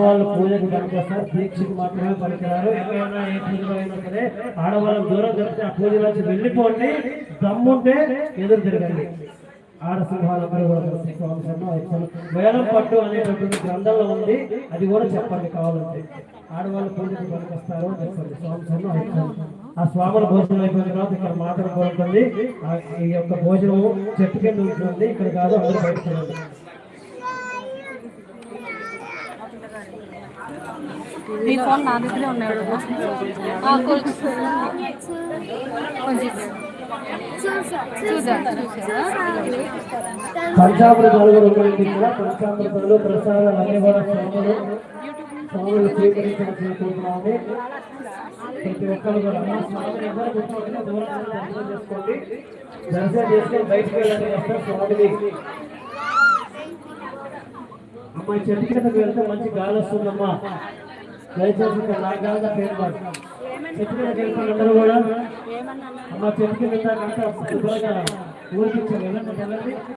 వాళ్ళు పూజకు పనిచేస్తారు దీక్షకు మాత్రమే పనికిరారు ఎవరైనా ఏ పూజలో అయినా సరే ఆడవాళ్ళం దూరం జరిపితే ఆ పూజ నుంచి వెళ్ళిపోండి దమ్ముంటే ఎదురు తిరగండి. ఆడ సింహాలందరూ కూడా వేలం పట్టు అనేటటువంటి గ్రంథంలో ఉంది అది కూడా చెప్పండి కావాలంటే. ఆడవాళ్ళు పూజకు పనికొస్తారు అని చెప్పండి స్వామిశరణం ఆ స్వాముల భోజనం అయిపోయిన తర్వాత ఇక్కడ మాత్రం కోరుతుంది ఈ యొక్క భోజనము చెట్టు కింద ఉంటుంది ఇక్కడ కాదు అందరూ బయటకు మీ ఫోన్ నా దగ్గరే ఉన్నాడు ఆ, కూడా ఉన్నాయి ఇక్కడ స్వాములు స్వాములు ప్రతి ఒక్కరు కూడా దర్శనం చేసుకొని బయటికి వెళ్ళండి. వస్తారు స్వామిని అమ్మాయి చెట్టు కిందకు వెళ్తే మంచి గాలి వస్తుందమ్మా. దయచేసి ఇక్కడ పేరు చెట్టు కిందకి అందరూ కూడా అమ్మా చెట్టు కింద ఊరికి వెళ్ళండి